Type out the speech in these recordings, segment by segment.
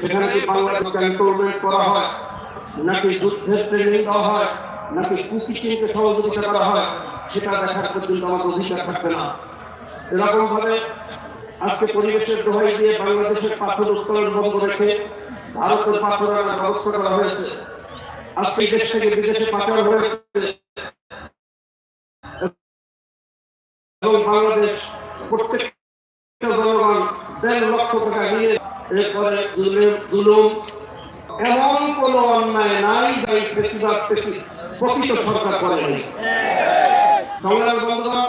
সেখানে বাংলাদেশ ক্যান্টনমেন্ট করা হয়। নাকি যুদ্ধের ট্রেনিং দেওয়া হয়? নাকি কুকিচিংকে সহযোগিতা করা হয়? সেটা দেখার পর্যন্ত আমাদের অধিকার থাকবে না। এরকম ভাবে আজকে পরিবেশের দোহাই দিয়ে বাংলাদেশের পাথর উত্তোলন বন্ধ রেখে ভারতের পাথর আনার ব্যবস্থা করা হয়েছে। আজকে দেশ থেকে বিদেশে পাচার হয়েছে। এবং বাংলাদেশ প্রত্যেকটা জনগণ দেড় লক্ষ টাকা নিয়ে এরপরে জুলুম এমন কোন অন্যায় নাই যাই বেশিরভাগ বেশি প্রকৃত সরকার করেনি সংগ্রামী বন্ধুগণ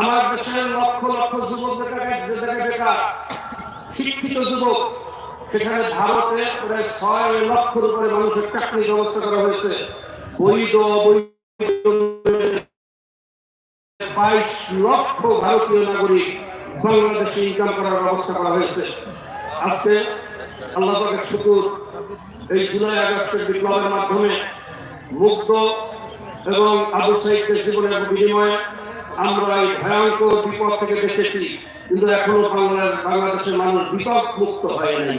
আমার দেশের লক্ষ লক্ষ যুবক দেখা দেখা বেকার শিক্ষিত যুবক। সেখানে ভারতে প্রায় ছয় লক্ষের উপরে মানুষের চাকরির ব্যবস্থা করা হয়েছে। বৈধ বাইশ লক্ষ ভারতীয় নাগরিক বাংলাদেশে ইনকাম করার ব্যবস্থা করা হয়েছে। আজকে আল্লাহ শুকুর। এই জুলাই আগস্টের বিপ্লবের মাধ্যমে মুক্ত এবং আবু সাইদের জীবনের বিনিময়ে আমরা এই ভয়ঙ্কর বিপদ থেকে বেঁচেছি কিন্তু এখনও বাংলার বাংলাদেশের মানুষ বিপদ মুক্ত হয়নি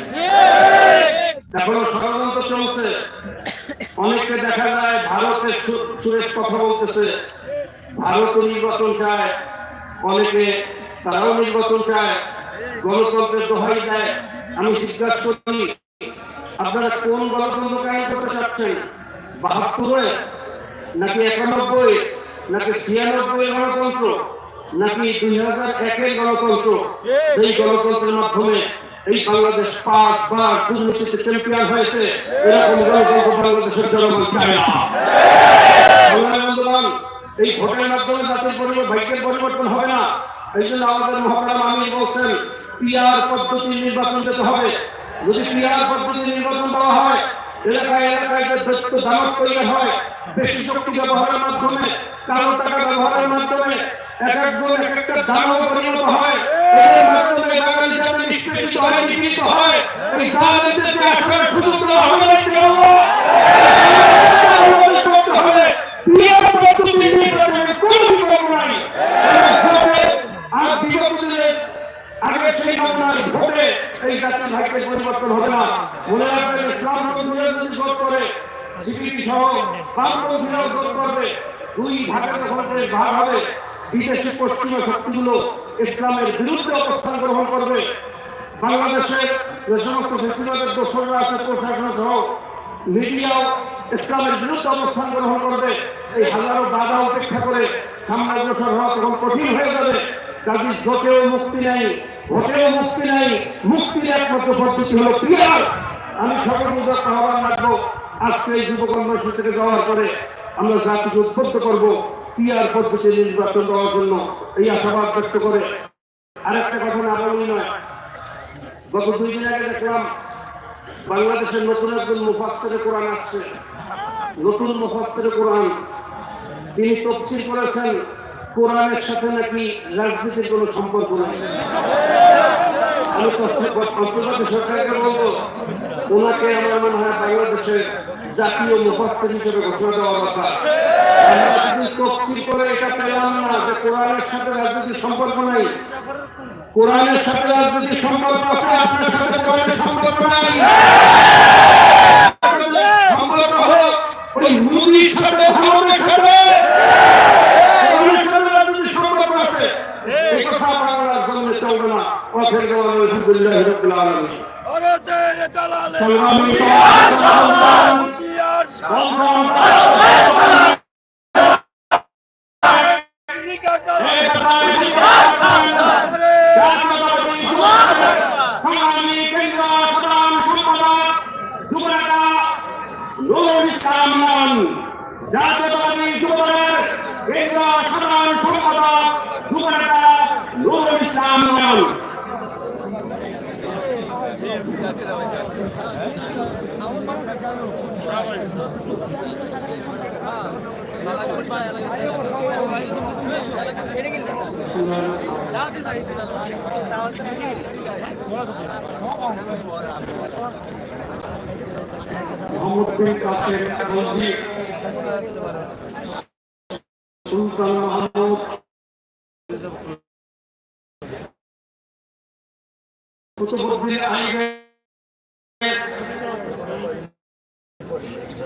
এখনও ষড়যন্ত্র চলছে। অনেককে দেখা যায় ভারতের সু- সুরেশ কথা বলতেছে ভারত নির্বাচন চায়। অনেকে তারাও নির্বাচন চায়, গণতন্ত্রের দোহাই দেয়। আমি জিজ্ঞাসা করি আপনারা কোন গণতন্ত্র কায়েম করতে চাচ্ছেন? বাহাত্তরে নাকি একানব্বই? নাকি ছিয়ানব্বই গণতন্ত্র? নাকি দুই হাজার একের গণতন্ত্র? এই গণতন্ত্রের মাধ্যমে এই বাংলাদেশ পাঁচবার দুর্নীতিতে চ্যাম্পিয়ন হয়েছে। এরকম গণতন্ত্র বাংলাদেশের জনগণ চায় না। এই ভোটের মাধ্যমে জাতির পরিবার ভাগ্যের পরিবর্তন হবে না। এই জন্য আমাদের মহাকার আমি বলছেন পিআর পদ্ধতি নির্বাচন দিতে হবে। যদি ক্রিয়ার পদ্ধতি নির্বাচন করা হয়, এলাকায় এলাকায় যে দৈত্য দানব তৈরি হয়, বেশি শক্তি ব্যবহারের মাধ্যমে, কালো টাকা ব্যবহারের মাধ্যমে, এক একজন এক একটা দানব পরিণত হয়, এদের মাধ্যমে বাঙালি জাতি নিষ্পেষিত হয়, নিপীড়িত হয়। এই জালেমদেরকে আসলে সুযোগ দেওয়া হবে না ইনশাআল্লাহ। করতে হবে পিয়ার পদ্ধতি নির্বাচনে কোনো বিকল্প নাই ভোটে আর বিগত দিনে আগে সেই বাংলার ভোটে এই জাতির ভাগ্যের পরিবর্তন হবে না মনে রাখবেন ইসলাম পন্থীরা যদি ভোট করে সিপিপি সহ ভোট করবে। দুই ভাগের ভোটে ভাগ হবে। বিদেশি পশ্চিমা শক্তিগুলো ইসলামের বিরুদ্ধে অবস্থান গ্রহণ করবে। বাংলাদেশের যে সমস্ত ফেসিবাদের দোষররা আছে প্রশাসন সহ মিডিয়াও ইসলামের বিরুদ্ধে অবস্থান গ্রহণ করবে। এই হাজারো বাধা উপেক্ষা করে সামনে অগ্রসর হওয়া তখন কঠিন হয়ে যাবে। কাজী জোটেও মুক্তি নেই ভোটেও মুক্তি নেই মুক্তির একমাত্র পদ্ধতি হলো পিয়ার আমি সকল আহ্বান রাখব। আজকে এই যুব কর্মসূচি থেকে যাওয়ার পরে আমরা জাতিকে উদ্বুদ্ধ করব, পিয়ার পদ্ধতি নির্বাচন দেওয়ার জন্য। এই আশাবাদ ব্যক্ত করে আরেকটা কথা না বলি নয়। গত দুই দিন আগে দেখলাম বাংলাদেশের নতুন একজন মুফাসসিরে কোরআন আসছে। নতুন মুফাসসিরে কোরআন। তিনি তফসিল করেছেন, কোরআনের সাথে নাকি রাজনীতির কোনো সম্পর্ক নেই। আমি অন্তর্বর্তী সরকারকে বলব, ওনাকে আমার মনে হয় বাংলাদেশের জাতীয় মুফাসসির হিসেবে ঘোষণা দেওয়া দরকার আমরা যদি তফসিল করে এটা পেলাম না যে কোরআনের সাথে রাজনীতির সম্পর্ক নাই। কোরআনের সাথে রাজনীতির সম্পর্ক আছে আপনার সাথে কোরআনের সম্পর্ক নাই। সম্পর্ক হলো ওই মুদির সাথে ভারতের সাথে। কোরআনের সাথে রাজনীতির সম্পর্ক আছে। এই জাতীয়তাবাদী যুবদলের কেন্দ্র সাধারণ সম্পাদক যুবনেতা নুরুল ইসলাম মোহাম্মদ কাসেম মসজিদ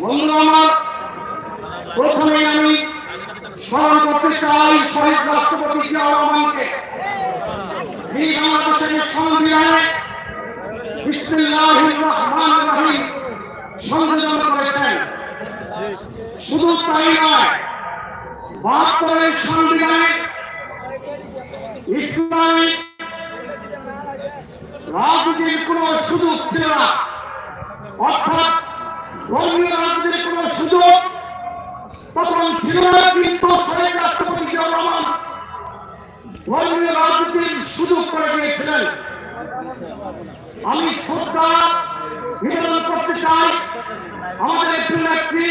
বন্ধুরা প্রথমে আমি স্মরণ করতে চাই শহীদ রাষ্ট্রপতি জিয়াউর রহমানকে। করেছেন। শুধু তাই নয়, বাহাত্তরের সংবিধানে ইসলামী রাজনীতির কোন সুযোগ ছিল না। অর্থাৎ ধর্মীয় রাজনীতির কোন সুযোগ না কিন্তু শহীদ রাষ্ট্রপতি জিয়াউর আমি শ্রদ্ধা নিবেদন করতে চাই আমাদের নেত্রী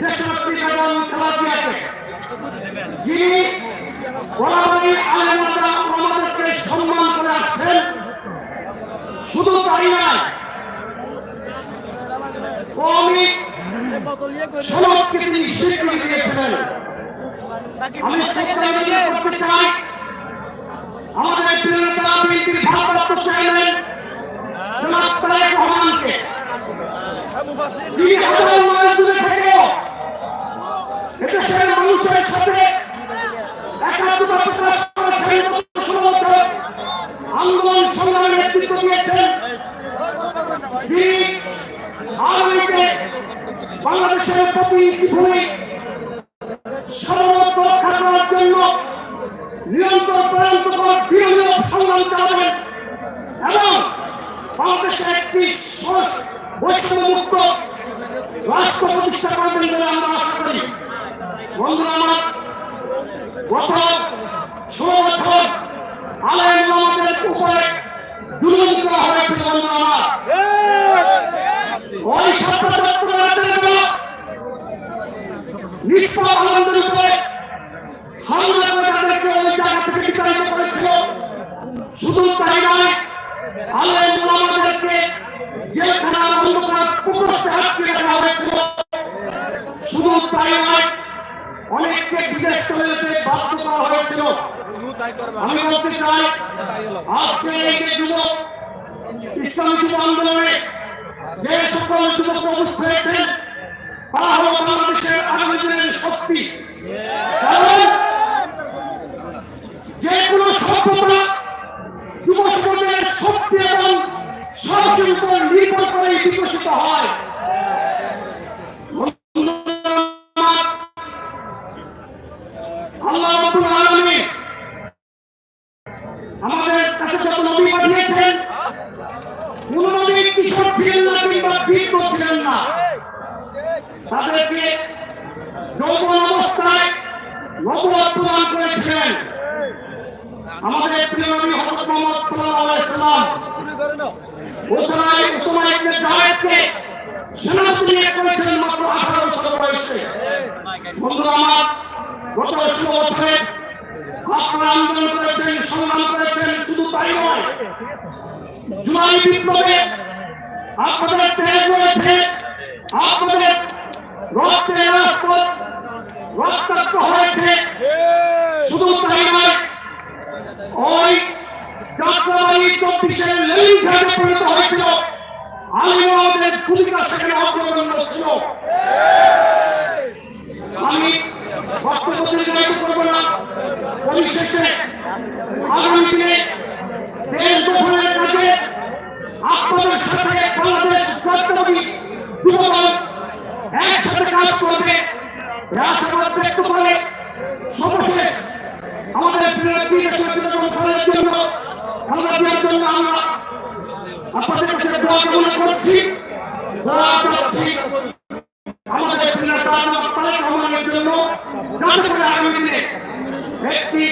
দেশনেত্রী বেগম খালেদাকে যিনি আমাদেরকে সম্মান করে আসছেন। শুধু তাই নয় কমি সনদকে তিনি স্বীকৃতি দিয়েছেন। আমি নিবেদন করতে চাই। আমাদের প্রিয় নেতা বিএনপির ভারপ্রাপ্ত চেয়ারম্যান জনাব তারেক রহমানকে তিনি হাজার মাইল দূরে থেকেও এদেশের মানুষের সাথে একাত্মতা প্রকাশ করেছেন আন্দোলন সংগ্রামে নেতৃত্ব দিয়েছেন। বাংলাদেশের প্রতি ভূমি সর্বত্র রক্ষা করার জন্য নিরন্তর প্রয়ন্তকর বিরোধী সংগ্রাম চালাবেন এবং বাংলাদেশে একটি বৈষম্যমুক্ত রাষ্ট্র প্রতিষ্ঠা করবেন বলে আমরা আশা করি। বন্ধুরা আমার গত ষোলো বছর আলেম আমাদের উপরে জুলুম করা হয়েছে বন্ধুরা আমার ওই ছাত্রছাত্রীরা নিষ্পাপ আনন্দের উপরে হামলা করে তাদেরকে ওই জায়গা থেকে বিতাড়িত করেছিল শুধু তাই নয় আল্লাহ আমাদেরকে জেলখানা অন্ধকার কুকুরস্তে আটকে রাখা হয়েছিল শুধু তাই নয়, অনেককে বিদেশ চলে যেতে বাধ্য করা হয়েছিল আমি ইসলাম যুব আন্দোলনে যে সকল যুবক উপস্থিত হয়েছেন বাংলাদেশের আগামী দিনের শক্তি। কারণ যে কোনো সভ্যতা যুব সমাজের শক্তি এবং উপর নির্ভর করে বিকশিত হয়। নবুয়ত প্রদান করেছিলেন। আমাদের প্রিয় নবী হযরত মুহাম্মদ সাল্লাল্লাহু আলাইহি সাল্লাম ওসমাই ওসমাই ইবনে জায়েদকে সেনাপতি করেছেন মাত্র 18 বছর বয়সে। বন্ধুরা আমার, গত ষোলো বছরে আপনারা আন্দোলন করেছেন সংগ্রাম করেছেন, শুধু তাই নয়, জুলাই বিপ্লবে আপনাদের ত্যাগ রয়েছে আপনাদের রক্তের রাজপথ রক্তাক্ত হয়েছে। শুধু তাই নয়, ওই যাত্রাবাড়ি চব্বিশের লেলিন ঘাটে পরিণত হয়েছিল। আলিম আমাদের ভূমিকা সেখানে অগ্রগণ্য ছিল। আমি বক্তব্য করব না। পরিশেষে আগামী দিনে দেশ দখলের কাজে আপনাদের সাথে বাংলাদেশ যুবদল একসাথে কাজ করবে। রাষ্ট্রবাদ ব্যক্ত করে সর্বশেষ আমাদের বীর সন্তান ফলের জন্য জন্য আমরা আপনাদের কাছে দোয়া কামনা করছি, দোয়া চাচ্ছি আমাদের প্রিয় রহমানের জন্য। যাতে করে আগামী দিনে একটি